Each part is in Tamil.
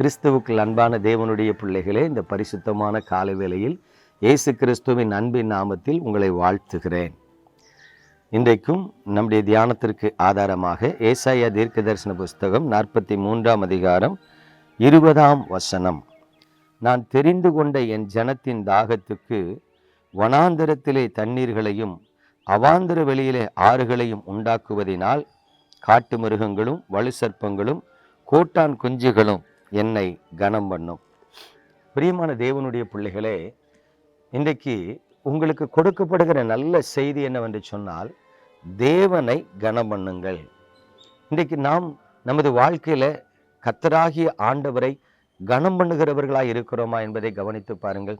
கிறிஸ்துவுக்குள் அன்பான தேவனுடைய பிள்ளைகளே இந்த பரிசுத்தமான காலை வேளையில் இயேசு கிறிஸ்துவின் அன்பின் நாமத்தில் உங்களை வாழ்த்துகிறேன். இன்றைக்கும் நம்முடைய தியானத்திற்கு ஆதாரமாக ஏசாயா தீர்க்க தரிசன புஸ்தகம் நாற்பத்தி மூன்றாம் அதிகாரம் இருபதாம் வசனம். நான் தெரிந்து கொண்ட என் ஜனத்தின் தாகத்துக்கு வனாந்தரத்திலே தண்ணீர்களையும் அவாந்தர வெளியிலே ஆறுகளையும் உண்டாக்குவதினால் காட்டு மிருகங்களும் வலு சர்ப்பங்களும் கோட்டான் குஞ்சுகளும் என்னை கனம் பண்ணும். பிரியமான தேவனுடைய பிள்ளைகளே இன்றைக்கு உங்களுக்கு கொடுக்கப்படுகிற நல்ல செய்தி என்னவென்று சொன்னால் தேவனை கனம் பண்ணுங்கள். இன்றைக்கு நாம் நமது வாழ்க்கையில் கத்தராகிய ஆண்டவரை கனம் பண்ணுகிறவர்களாக இருக்கிறோமா என்பதை கவனித்து பாருங்கள்.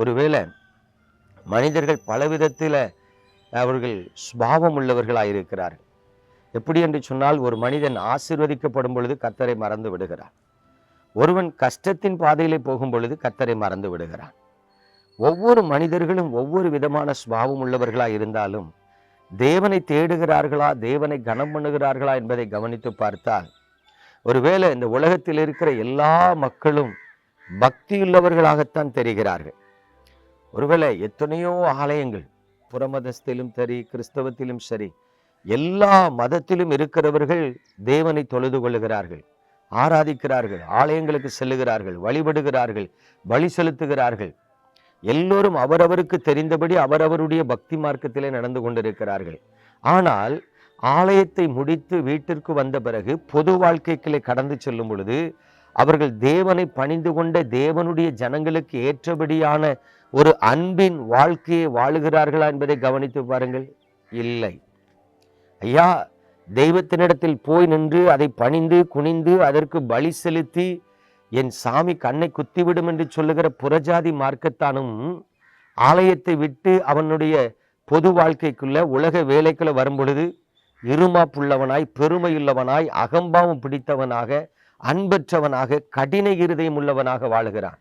ஒருவேளை மனிதர்கள் பலவிதத்தில் அவர்கள் சுபாவம் உள்ளவர்களாக இருக்கிறார்கள். எப்படி என்று சொன்னால் ஒரு மனிதன் ஆசிர்வதிக்கப்படும் பொழுது கத்தரை மறந்து விடுகிறார். ஒருவன் கஷ்டத்தின் பாதையிலே போகும் பொழுது கத்தரை மறந்து விடுகிறான். ஒவ்வொரு மனிதர்களும் ஒவ்வொரு விதமான சுபாவம் உள்ளவர்களாக இருந்தாலும் தேவனை தேடுகிறார்களா தேவனை கனம் பண்ணுகிறார்களா என்பதை கவனித்து பார்த்தால் ஒருவேளை இந்த உலகத்தில் இருக்கிற எல்லா மக்களும் பக்தியுள்ளவர்களாகத்தான் தெரிகிறார்கள். ஒருவேளை எத்தனையோ ஆலயங்கள் புறமதத்திலும் சரி கிறிஸ்தவத்திலும் சரி எல்லா மதத்திலும் இருக்கிறவர்கள் தேவனை தொழுது கொள்ளுகிறார்கள். ஆராதிக்கிறார்கள் ஆலயங்களுக்கு செல்லுகிறார்கள் வழிபடுகிறார்கள் பலி செலுத்துகிறார்கள். எல்லோரும் அவரவருக்கு தெரிந்தபடி அவரவருடைய பக்தி மார்க்கத்திலே நடந்து கொண்டிருக்கிறார்கள். ஆனால் ஆலயத்தை முடித்து வீட்டிற்கு வந்த பிறகு பொது வாழ்க்கைகளை கடந்து செல்லும் பொழுது அவர்கள் தேவனை பணிந்து கொண்ட தேவனுடைய ஜனங்களுக்கு ஏற்றபடியான ஒரு அன்பின் வாழ்க்கையை வாழுகிறார்களா என்பதை கவனித்து பாருங்கள். இல்லை. ஐயா தெய்வத்தினிடத்தில் போய் நின்று அதை பணிந்து குனிந்து அதற்கு பலி செலுத்தி என் சாமி கண்ணை குத்திவிடும் என்று சொல்லுகிற புறஜாதி மார்க்கத்தானும் ஆலயத்தை விட்டு அவனுடைய பொது வாழ்க்கைக்குள்ள உலக வேலைக்குள்ள வரும்பொழுது இருமாப்புள்ளவனாய் பெருமையுள்ளவனாய் அகம்பாவம் பிடித்தவனாக அன்பற்றவனாக கடின இருதயம் உள்ளவனாக வாழுகிறான்.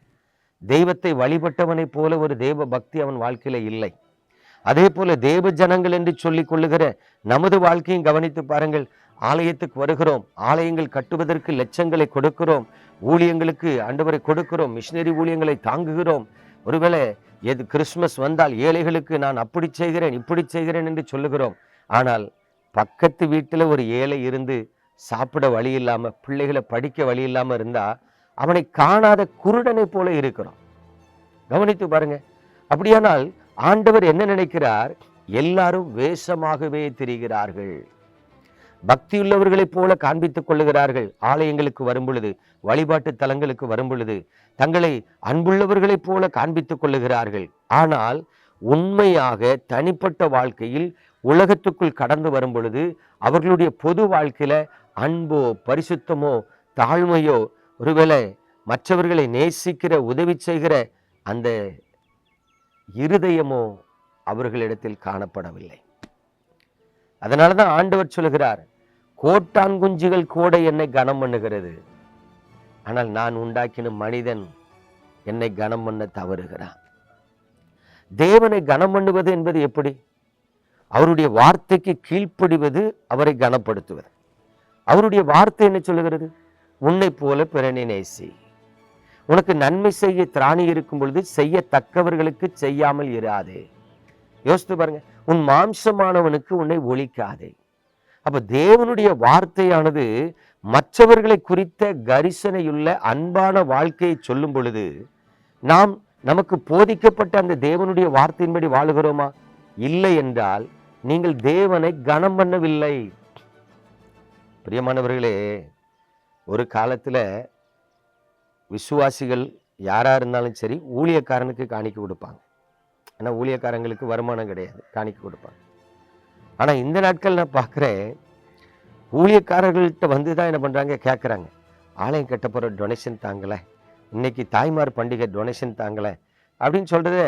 தெய்வத்தை வழிபட்டவனைப் போல ஒரு தெய்வ பக்தி அவன் வாழ்க்கையில இல்லை. அதே போல தேவ ஜனங்கள் என்று சொல்லிக் கொள்ளுகிற நமது வாழ்க்கையும் கவனித்து பாருங்கள். ஆலயத்துக்கு வருகிறோம். ஆலயங்கள் கட்டுவதற்கு லட்சங்களை கொடுக்கிறோம். ஊழியங்களுக்கு அண்டவரை கொடுக்கிறோம். மிஷினரி ஊழியங்களை தாங்குகிறோம். ஒருவேளை எது கிறிஸ்மஸ் வந்தால் ஏழைகளுக்கு நான் அப்படி செய்கிறேன் இப்படி செய்கிறேன் என்று சொல்லுகிறோம். ஆனால் பக்கத்து வீட்டில் ஒரு ஏழை இருந்து சாப்பிட வழி இல்லாமல் பிள்ளைகளை படிக்க வழி இல்லாமல் இருந்தால் அவனை காணாத குருடனை போல இருக்கிறோம் கவனித்து பாருங்க. அப்படியானால் ஆண்டவர் என்ன நினைக்கிறார்? எல்லாரும் வேஷமாகவே தெரிகிறார்கள். பக்தியுள்ளவர்களைப் போல காண்பித்துக் கொள்ளுகிறார்கள். ஆலயங்களுக்கு வரும்பொழுது வழிபாட்டு தலங்களுக்கு வரும்பொழுது தங்களை அன்புள்ளவர்களைப் போல காண்பித்துக் கொள்ளுகிறார்கள். ஆனால் உண்மையாக தனிப்பட்ட வாழ்க்கையில் உலகத்துக்குள் கடந்து வரும் பொழுது அவர்களுடைய பொது வாழ்க்கையில அன்போ பரிசுத்தமோ தாழ்மையோ ஒருவேளை மற்றவர்களை நேசிக்கிற உதவி செய்கிற அந்த இருதயமோ அவர்களிடத்தில் காணப்படவில்லை. அதனால தான் ஆண்டவர் சொல்கிறார் கோட்டான் குஞ்சுகள் கூட என்னை கனம் பண்ணுகிறது. ஆனால் நான் உண்டாக்கின மனிதன் என்னை கனம் பண்ண தவறுகிறான். தேவனை கனம் பண்ணுவது என்பது எப்படி? அவருடைய வார்த்தைக்கு கீழ்ப்படிவது அவரை கனப்படுத்துவது. அவருடைய வார்த்தை என்ன சொல்லுகிறது? உன்னை போல பிறனை நேசி உனக்கு நன்மை செய்ய திராணி இருக்கும் பொழுது செய்யத்தக்கவர்களுக்கு செய்யாமல் இராதே. யோசித்து பாருங்க உன் மாம்சமானவனுக்கு உன்னை ஒழிக்காதே. அப்ப தேவனுடைய வார்த்தையானது மற்றவர்களை குறித்த கரிசனையுள்ள அன்பான வாழ்க்கையை சொல்லும் பொழுது நாம் நமக்கு போதிக்கப்பட்ட அந்த தேவனுடைய வார்த்தையின்படி வாழுகிறோமா? இல்லை என்றால் நீங்கள் தேவனை கனம் பண்ணவில்லை. பிரியமானவர்களே ஒரு காலத்துல விசுவாசிகள் யாராக இருந்தாலும் சரி ஊழியக்காரனுக்கு காணிக்க கொடுப்பாங்க. ஏன்னா ஊழியக்காரங்களுக்கு வருமானம் கிடையாது காணிக்க கொடுப்பாங்க. ஆனால் இந்த நாட்கள் நான் பார்க்குறேன் ஊழியக்காரர்கள்ட்ட வந்து தான் என்ன பண்ணுறாங்க கேட்குறாங்க ஆலயம் கட்ட போகிற டொனேஷன் தாங்கலை. இன்னைக்கு தாய்மார் பண்டிகை டொனேஷன் தாங்கலை. அப்படின்னு சொல்கிறத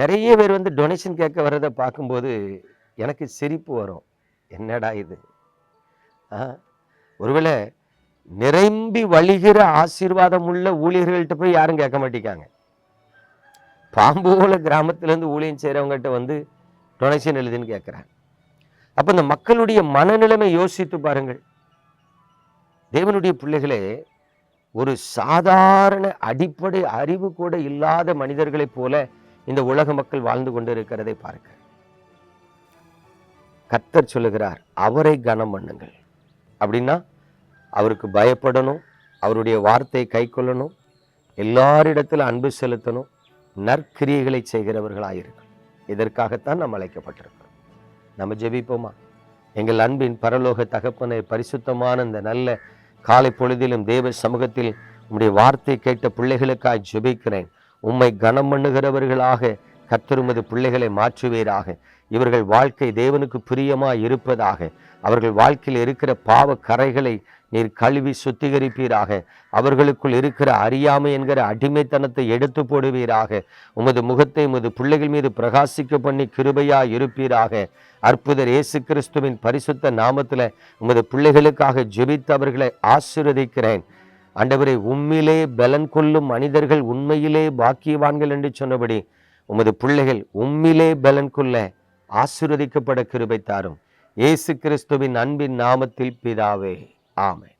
நிறைய பேர் வந்து டொனேஷன் கேட்க வர்றதை பார்க்கும்போது எனக்கு சிரிப்பு வரும். என்னடா இது? ஆ ஒருவேளை நிரம்பி வழிகிற ஆசீர்வாதம் உள்ள ஊழியர்கள்ட்ட போய் யாரும் கேட்க மாட்டேங்காங்க பாம்போல கிராமத்திலேருந்து ஊழியம் செய்கிறவங்ககிட்ட வந்து டொனேஷன் எழுதுன்னு கேட்குறாங்க. அப்போ இந்த மக்களுடைய மனநிலைமை யோசித்து பாருங்கள். தேவனுடைய பிள்ளைகளே ஒரு சாதாரண அடிப்படை அறிவு கூட இல்லாத மனிதர்களைப் போல இந்த உலக மக்கள் வாழ்ந்து கொண்டிருக்கிறதை பார்க்க. கத்தர் சொல்லுகிறார் அவரை கனம் பண்ணுங்கள் அப்படின்னா அவருக்கு பயப்படணும் அவருடைய வார்த்தை கை கொள்ளணும் எல்லாரிடத்திலும் அன்பு செலுத்தணும் நற்கிரியைகளை செய்கிறவர்களாயிருக்கும் இதற்காகத்தான் நாம் அழைக்கப்பட்டிருக்கிறோம். நம்ம ஜெபிப்போமா? எங்கள் அன்பின் பரலோக தகப்பனை பரிசுத்தமான இந்த நல்ல காலை பொழுதிலும் தேவ சமூகத்தில் உம்முடைய வார்த்தை கேட்ட பிள்ளைகளுக்காக ஜெபிக்கிறேன். உம்மை கனம் பண்ணுகிறவர்களாக கத்தருமது பிள்ளைகளை மாற்றுவீராக. இவர்கள் வாழ்க்கை தேவனுக்கு பிரியமாக இருப்பதாக. அவர்கள் வாழ்க்கையில் இருக்கிற பாவ கரைகளை நீர் கழுவி சுத்திகரிப்பீராக. அவர்களுக்குள் இருக்கிற அறியாமை என்கிற அடிமைத்தனத்தை எடுத்து போடுவீராக. உமது முகத்தை உமது பிள்ளைகள் மீது பிரகாசிக்க பண்ணி கிருபையா இருப்பீராக. அற்புதர் இயேசு கிறிஸ்துவின் பரிசுத்த நாமத்தில் உமது பிள்ளைகளுக்காக ஜெபித்து அவர்களை ஆசீர்வதிக்கிறேன். அண்டவரை உம்மிலே பலன் கொள்ளும் மனிதர்கள் உண்மையிலே பாக்கியவான்கள் என்று சொன்னபடி உமது பிள்ளைகள் உம்மிலே பலன் கொள்ள ஆசிர்வதிக்கப்பட கிருபை தாரும். இயேசு கிறிஸ்துவின் அன்பின் நாமத்தில் பிதாவே ஆமை